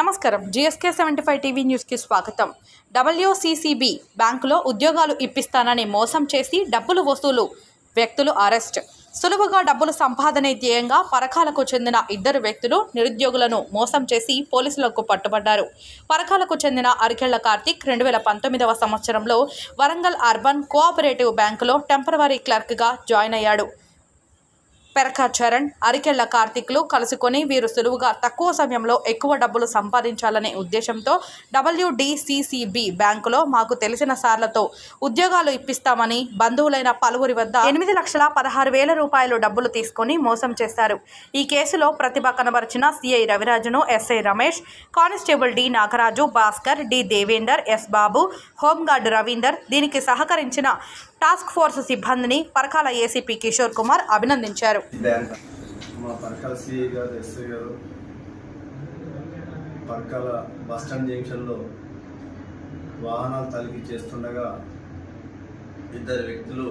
నమస్కారం. GSK seventy five TV న్యూస్కి స్వాగతం. డబ్ల్యూసీసీబీ బ్యాంకులో ఉద్యోగాలు ఇప్పిస్తానని మోసం చేసి డబ్బులు వసూలు వ్యక్తులు అరెస్ట్. సులువుగా డబ్బులు సంపాదనే ధ్యేయంగా పరకాలకు చెందిన ఇద్దరు వ్యక్తులు నిరుద్యోగులను మోసం చేసి పోలీసులకు పట్టుబడ్డారు. పరకాలకు చెందిన అరికెళ్ళ కార్తిక్ రెండు వేల పంతొమ్మిదవ సంవత్సరంలో వరంగల్ అర్బన్ కోఆపరేటివ్ బ్యాంకులో టెంపరవరీ క్లర్క్గా జాయిన్ అయ్యాడు. పెరకా చరణ్ అరికెళ్ళ కార్తిక్లు కలుసుకొని వీరు సులువుగా తక్కువ సమయంలో ఎక్కువ డబ్బులు సంపాదించాలనే ఉద్దేశంతో డబ్ల్యూడిసిసిబి బ్యాంకులో మాకు తెలిసిన సార్లతో ఉద్యోగాలు ఇప్పిస్తామని బంధువులైన పలువురి వద్ద ఎనిమిది లక్షల పదహారు వేల రూపాయలు డబ్బులు తీసుకొని మోసం చేశారు. ఈ కేసులో ప్రతిభ కనబరిచిన CI రవిరాజును S I Ramesh constable D Nagaraju Bhaskar D Devender S Babu home guard Ravinder దీనికి సహకరించిన టాస్క్ ఫోర్స్ సిబ్బందిని పరకాల ఏసీపీ కిషోర్ కుమార్ అభినందించారు. మా పరకాల సిఐ గారు ఎస్ఐ గారు పరకాల బస్ స్టాండ్ జంక్షన్లో వాహనాలు తనిఖీ చేస్తుండగా ఇద్దరు వ్యక్తులు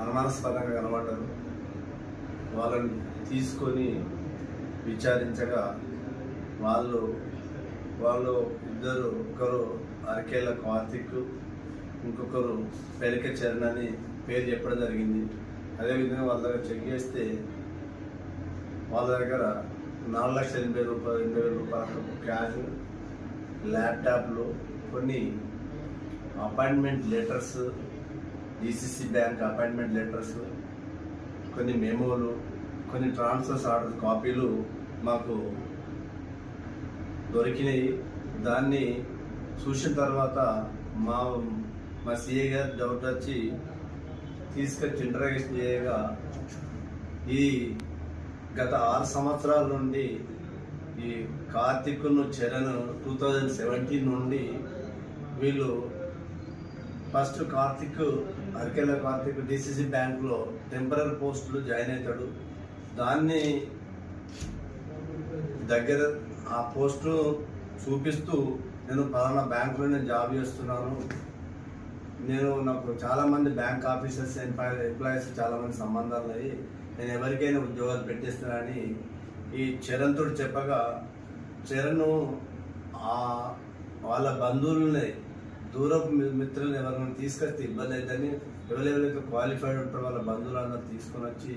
అనుమానాస్పదంగా కనబడ్డారు. వాళ్ళని తీసుకొని విచారించగా వాళ్ళు వాళ్ళు ఇద్దరు ఒకరు అరకేళ్ళ కార్తిక్ ఇంకొకరు పెరిక చరణ్ అని పేరు చెప్పడం జరిగింది. అదేవిధంగా వాళ్ళ దగ్గర చెక్ చేస్తే వాళ్ళ దగ్గర నాలుగు లక్షల ఎనభై రూపాయలు ఎనభై వేల రూపాయలు క్యాష్ ల్యాప్టాప్లు కొన్ని appointment letters DCC bank appointment letters కొన్ని మెమోలు కొన్ని ట్రాన్స్ఫర్స్ ఆర్డర్ కాపీలు మాకు దొరికినాయి. దాన్ని చూసిన తర్వాత మా మా సిఏ గారు డౌట్ వచ్చి తీసుకొచ్చి ఇంటరాగేషన్ చేయగా ఈ గత ఆరు సంవత్సరాల నుండి ఈ కార్తిక్ను చరణ్ టూ థౌజండ్ సెవెంటీన్ నుండి వీళ్ళు ఫస్ట్ కార్తిక్ అరకెళ్ళ కార్తిక్ డిసిసి బ్యాంక్లో టెంపరీ పోస్టులు జాయిన్ అవుతాడు. దాన్ని దగ్గర ఆ పోస్టు చూపిస్తూ నేను పలానా బ్యాంకులో నేను జాబ్ చేస్తున్నాను. నేను నాకు చాలామంది బ్యాంక్ ఆఫీసర్స్ ఎంప్లాయ్ ఎంప్లాయీస్ చాలామంది సంబంధాలు అయ్యి నేను ఎవరికైనా ఉద్యోగాలు పెట్టేస్తానని ఈ చరణ్తో చెప్పగా చరణ్ వాళ్ళ బంధువులని దూరపు మిత్రులను ఎవరైనా తీసుకొస్తే ఇబ్బంది అవుతుందని ఎవరెవరైతే క్వాలిఫైడ్ ఉంటారో వాళ్ళ బంధువులందరూ తీసుకొని వచ్చి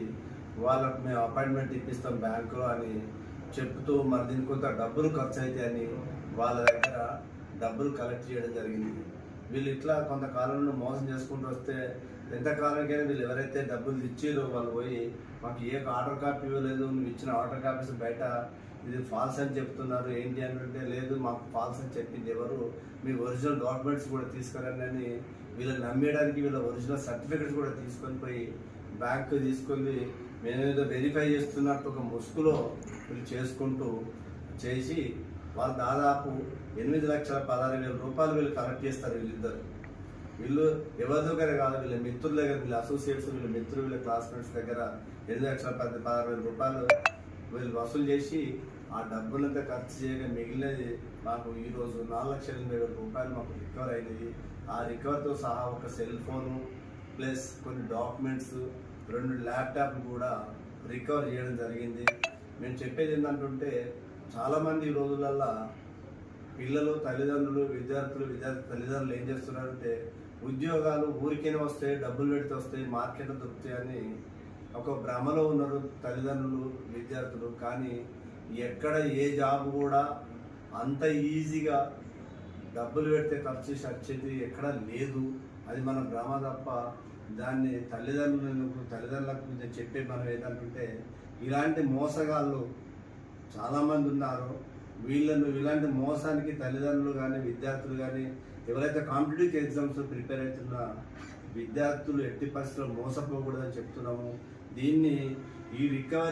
వాళ్ళకు మేము అపాయింట్మెంట్ ఇప్పిస్తాం బ్యాంకులో అని చెప్తూ మరి దీనికి కొంత డబ్బులు ఖర్చు అవుతాయని వాళ్ళ దగ్గర డబ్బులు కలెక్ట్ చేయడం జరిగింది. వీళ్ళు ఇట్లా కొంతకాలం మోసం చేసుకుంటూ వస్తే ఎంతకాలానికైనా వీళ్ళు ఎవరైతే డబ్బులు ఇచ్చారో వాళ్ళు పోయి మాకు ఏ ఆర్డర్ కాపీ ఇవ్వలేదు నువ్వు ఇచ్చిన ఆర్డర్ కాపీస్ బయట ఇది ఫాల్స్ అని చెప్తున్నారు ఏంటి అని అంటే లేదు మాకు ఫాల్స్ అని చెప్పింది ఎవరు? మీ ఒరిజినల్ డాక్యుమెంట్స్ కూడా తీసుకురండి అని వీళ్ళని నమ్మేయడానికి వీళ్ళ ఒరిజినల్ సర్టిఫికెట్స్ కూడా తీసుకొని పోయి బ్యాంక్ తీసుకొని మేమేదో వెరిఫై చేస్తున్నట్టు ఒక ముసుగులో వీళ్ళు చేసుకుంటూ చేసి వాళ్ళు దాదాపు ఎనిమిది లక్షల పదహారు వేల రూపాయలు వీళ్ళు కలెక్ట్ చేస్తారు వీళ్ళిద్దరు. వీళ్ళు ఎవరి దగ్గర కాదు వీళ్ళ మిత్రుల దగ్గర వీళ్ళ అసోసియేట్స్ వీళ్ళ మిత్రులు వీళ్ళ క్లాస్మేట్స్ దగ్గర ఎనిమిది లక్షల పది పదహారు వేల రూపాయలు వీళ్ళు వసూలు చేసి ఆ డబ్బులంతా ఖర్చు చేయగా మిగిలినది మాకు ఈరోజు నాలుగు లక్షల ఎనభై వేల రూపాయలు మాకు రికవర్ అయినది ఆ రికవర్తో సహా ఒక సెల్ ఫోను ప్లస్ కొన్ని డాక్యుమెంట్స్ రెండు ల్యాప్టాప్ కూడా రికవర్ చేయడం జరిగింది. మేము చెప్పేది ఏంటంటుంటే చాలామంది ఈ రోజులల్లో పిల్లలు తల్లిదండ్రులు విద్యార్థులు విద్యార్థి తల్లిదండ్రులు ఏం చేస్తున్నారంటే ఉద్యోగాలు ఊరికైనా వస్తాయి డబ్బులు పెడితే వస్తాయి మార్కెట్లో దొరుకుతాయని ఒక భ్రమలో ఉన్నారు తల్లిదండ్రులు విద్యార్థులు. కానీ ఎక్కడ ఏ జాబ్ కూడా అంత ఈజీగా డబ్బులు పెడితే ఖర్చు చేసి వచ్చేది ఎక్కడ లేదు. అది మన భ్రమ తప్ప దాన్ని తల్లిదండ్రులకు తల్లిదండ్రులకు కొంచెం చెప్పే మనం ఏంటంటే ఇలాంటి మోసగాళ్ళు చాలామంది ఉన్నారు. వీళ్ళను ఇలాంటి మోసానికి తల్లిదండ్రులు కానీ విద్యార్థులు కానీ ఎవరైతే కాంపిటేటివ్ ఎగ్జామ్స్ ప్రిపేర్ అవుతున్న విద్యార్థులు ఎట్టి పరిస్థితుల్లో మోసపోకూడదని చెప్తున్నాము. దీన్ని ఈ రికవరీ